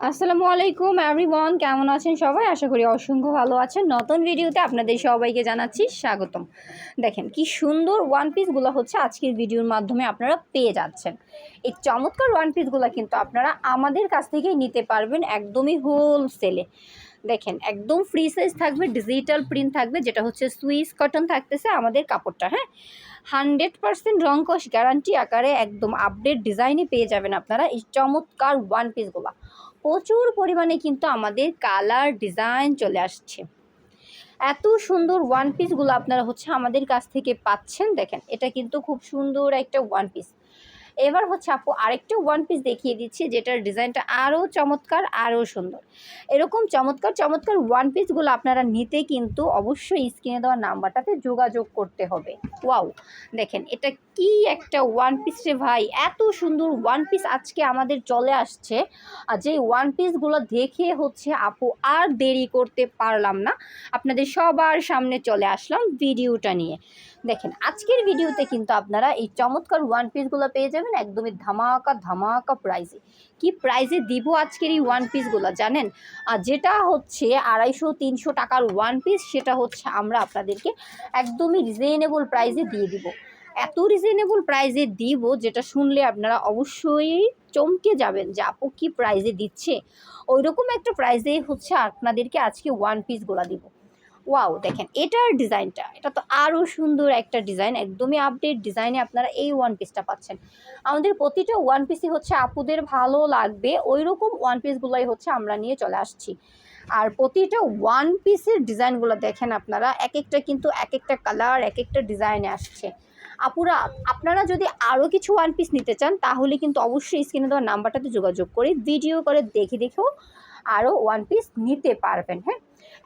আসসালামু আলাইকুম এভরিওয়ান কেমন আছেন সবাই? আশা করি অসংখ্য ভালো আছেন। নতুন ভিডিওতে আপনাদের সবাইকে জানাচ্ছি স্বাগতম। দেখেন কি সুন্দর ওয়ান পিসগুলো হচ্ছে আজকের ভিডিওর মাধ্যমে আপনারা পেয়ে যাচ্ছেন। এই চমৎকার ওয়ান পিসগুলো কিন্তু আপনারা আমাদের কাছ থেকেই নিতে পারবেন একদমই হোলসেলে দেখেন, একদম ফ্রি সাইজ থাকবে ডিজিটাল প্রিন্ট থাকবে, যেটা হচ্ছে সুইস কটন থাকতেছে আমাদের কাপড়টা হ্যাঁ? হান্ড্রেড পারসেন্ট রংকশ গ্যারান্টি আকারে একদম আপডেট ডিজাইনে পেয়ে যাবেন আপনারা। এই চমৎকার ওয়ান পিসগুলো প্রচুর পরিমাণে কিন্তু আমাদের কালার ডিজাইন চলে আসছে। এত সুন্দর ওয়ান পিসগুলো আপনারা হচ্ছে আমাদের কাছ থেকে পাচ্ছেন, দেখেন, এটা কিন্তু খুব সুন্দর একটা ওয়ান পিস এবার হচ্ছে আপু আরেকটা ওয়ান পিস দেখিয়ে দিচ্ছি, যেটার ডিজাইনটা আরও চমৎকার, আরও সুন্দর। এরকম চমৎকার চমৎকার ওয়ান পিসগুলো আপনারা নিতে কিন্তু অবশ্যই স্ক্রিনে দেওয়া নাম্বারটাতে যোগাযোগ করতে হবে। ওয়াও দেখেন, এটা কি একটা ওয়ান পিস রে ভাই, এত সুন্দর ওয়ান পিস আজকে আমাদের চলে আসছে। আর যে ওয়ান পিসগুলো দেখে হচ্ছে আপু আর দেরি করতে পারলাম না। আপনাদের সবার সামনে চলে আসলাম ভিডিওটা নিয়ে। দেখেন, আজকের ভিডিওতে কিন্তু আপনারা এই চমৎকার ওয়ান পিসগুলো পেয়ে যাবেন একদমই ধামাকা ধামাকা প্রাইজে কি প্রাইজে দিব আজকের এই ওয়ান পিসগুলো জানেন? আর যেটা হচ্ছে আড়াইশো, তিনশো টাকার ওয়ান পিস সেটা হচ্ছে আমরা আপনাদেরকে একদমই রিজনেবল প্রাইজে দিয়ে দিব। এত রিজনেবল প্রাইজে দিব যেটা শুনলে আপনারা অবশ্যই চমকে যাবেন যে, আপু, কি প্রাইজে দিচ্ছে? ওই রকম একটা প্রাইজে হচ্ছে আপনাদেরকে আজকে ওয়ান পিসগুলো দিব। ওয়াও, দেখেন, এটার ডিজাইনটা, এটা তো আরও সুন্দর একটা ডিজাইন, একদমই আপডেট ডিজাইনে আপনারা এই ওয়ান পিসটা পাচ্ছেন। আমাদের প্রতিটা ওয়ান পিসই হচ্ছে আপুদের ভালো লাগবে ওই রকম ওয়ান পিসগুলোই হচ্ছে আমরা নিয়ে চলে আসছি। আর প্রতিটা ওয়ান পিসের ডিজাইনগুলো দেখেন আপনারা এক একটা কিন্তু এক একটা কালার এক একটা ডিজাইনে আসছে। আপুরা, আপনারা যদি আরও কিছু ওয়ান পিস নিতে চান, তাহলে কিন্তু অবশ্যই স্ক্রিনে দেওয়ার নাম্বারটাতে যোগাযোগ করে ভিডিও করে দেখে দেখেও আরও ওয়ান পিস নিতে পারবেন হ্যাঁ?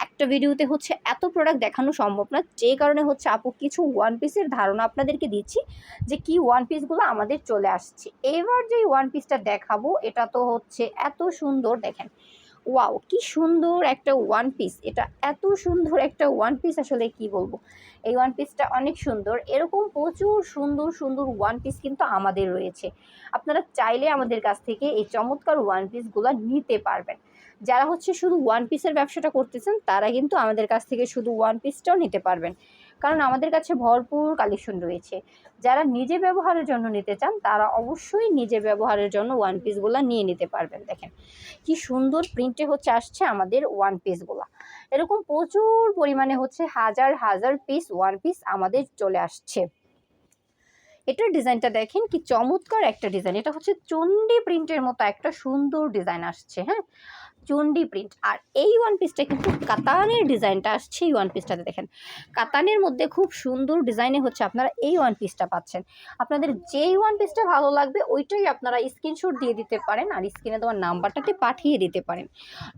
একটা ভিডিওতে হচ্ছে এত প্রোডাক্ট দেখানো সম্ভব না, যে কারণে হচ্ছে আপু কিছু ওয়ান পিসের ধারণা আপনাদেরকে দিচ্ছি, যে কি ওয়ান পিসগুলো আমাদের চলে আসছে। এবার যে ওয়ান পিসটা দেখাবো, এটা তো হচ্ছে এত সুন্দর, দেখেন। ওয়াও, কি সুন্দর একটা ওয়ান পিস এটা এত সুন্দর একটা ওয়ান পিস আসলে কি বলব? এই ওয়ান পিসটা অনেক সুন্দর, এরকম প্রচুর সুন্দর সুন্দর ওয়ান পিস কিন্তু আমাদের রয়েছে। আপনারা চাইলে আমাদের কাছ থেকে এই চমৎকার ওয়ান পিসগুলো নিতে পারবেন। যারা হচ্ছে শুধু ওয়ান পিসের ব্যবসাটা করতেছেন, তারা কিন্তু আমাদের কাছ থেকে শুধু ওয়ান পিসটাও নিতে পারবেন। কারণ আমাদের কাছে ভরপুর কালেকশন রয়েছে। যারা নিজে ব্যবহারের জন্য নিতে চান, তারা অবশ্যই নিজে ব্যবহারের জন্য ওয়ান পিসগুলো নিয়ে নিতে পারবেন। দেখেন, কি সুন্দর প্রিন্টে হচ্ছে আসছে আমাদের ওয়ান পিসগুলো এরকম প্রচুর পরিমাণে হচ্ছে হাজার হাজার পিস ওয়ান পিস আমাদের চলে আসছে। এটার ডিজাইনটা দেখেন, কি চমৎকার একটা ডিজাইন। এটা হচ্ছে চণ্ডী প্রিন্টের মতো একটা সুন্দর ডিজাইন আসছে হ্যাঁ? চণ্ডী প্রিন্ট। আর এই ওয়ান পিসটা কিন্তু কাতানের ডিজাইনটা আসছে এই ওয়ান পিসটাতে দেখেন। কাতানের মধ্যে খুব সুন্দর ডিজাইনে হচ্ছে আপনারা এই ওয়ান পিসটা পাচ্ছেন। আপনাদের যেই ওয়ান পিসটা ভালো লাগবে, ওইটাই আপনারা স্ক্রিনশট দিয়ে দিতে পারেন আর স্ক্রিনে দেওয়ার নাম্বারটাতে পাঠিয়ে দিতে পারেন।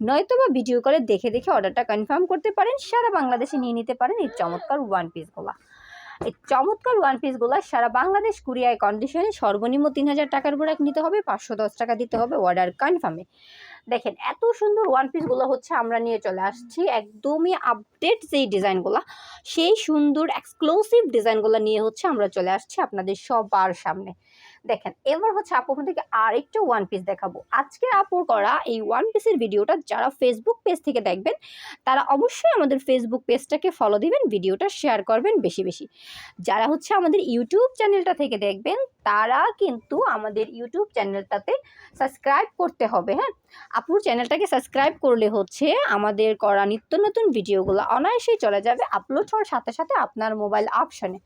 নয়তো বা ভিডিও করে দেখে দেখে অর্ডারটা কনফার্ম করতে পারেন, সারা বাংলাদেশে নিয়ে নিতে পারেন এই চমৎকার ওয়ান পিসগুলো এই চমৎকার ওয়ান পিসগুলো সারা বাংলাদেশ কুরিয়ায় কন্ডিশনে সর্বনিম্ন তিন হাজার টাকার প্রোডাক্ট নিতে হবে, পাঁচশো দশ টাকা দিতে হবে অর্ডার কনফার্মে দেখেন, এত সুন্দর ওয়ান পিসগুলো হচ্ছে আমরা নিয়ে চলে আসছি। একদমই আপডেট যেই ডিজাইনগুলো সেই সুন্দর এক্সক্লুসিভ ডিজাইনগুলো নিয়ে হচ্ছে আমরা চলে আসছি আপনাদের সবার সামনে। দেখেন, এবার হচ্ছে আপু থেকে আরেকটা ওয়ান পিস দেখাবো। আজকে আপুর করা এই ওয়ান পিসের ভিডিওটা যারা ফেসবুক পেজ থেকে দেখবেন, তারা অবশ্যই আমাদের ফেসবুক পেজটাকে ফলো দিবেন, ভিডিওটা শেয়ার করবেন বেশি বেশি। যারা হচ্ছে আমাদের ইউটিউব চ্যানেলটা থেকে দেখবেন তারা কিন্তু আমাদের ইউটিউব চ্যানেলটাতে সাবস্ক্রাইব করতে হবে হ্যাঁ? আপুর চ্যানেলটাকে সাবস্ক্রাইব করলে হচ্ছে আমাদের করা নিত্য নতুন ভিডিওগুলো অনায়াসেই চলে যাবে, আপলোড হওয়ার সাথে সাথে আপনার মোবাইল অপশানে।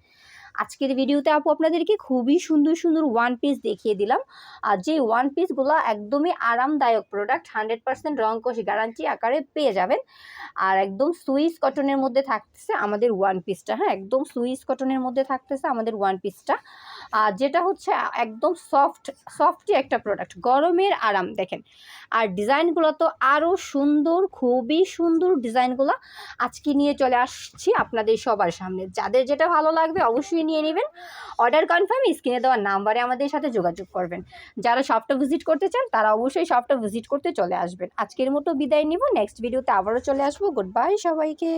আজকের ভিডিওতে আপু আপনাদেরকে খুবই সুন্দর সুন্দর ওয়ান পিস দেখিয়ে দিলাম। আর যে ওয়ান পিসগুলো একদমই আরামদায়ক প্রোডাক্ট হান্ড্রেড পার্সেন্ট রং কোষ গ্যারান্টি আকারে পেয়ে যাবেন। আর একদম সুইস কটনের মধ্যে থাকতেছে আমাদের ওয়ান পিসটা হ্যাঁ? একদম সুইস কটনের মধ্যে থাকতেছে আমাদের ওয়ান পিসটা আর যেটা হচ্ছে একদম সফট সফটই একটা প্রোডাক্ট গরমের আরাম, দেখেন। আর ডিজাইনগুলো তো আরও সুন্দর, খুবই সুন্দর ডিজাইনগুলো আজকে নিয়ে চলে আসছি আপনাদের সবার সামনে। যাদের যেটা ভালো লাগবে অবশ্যই নিয়ে নেবেন। অর্ডার কনফার্ম স্ক্রিনে দেওয়ার নাম্বারে আমাদের সাথে যোগাযোগ করবেন। যারা শপটা ভিজিট করতে চান, তারা অবশ্যই শপটা ভিজিট করতে চলে আসবেন। আজকের মতো বিদায় নিব। নেক্সট ভিডিওতে আবারও চলে আসব। গুড বাই সবাইকে।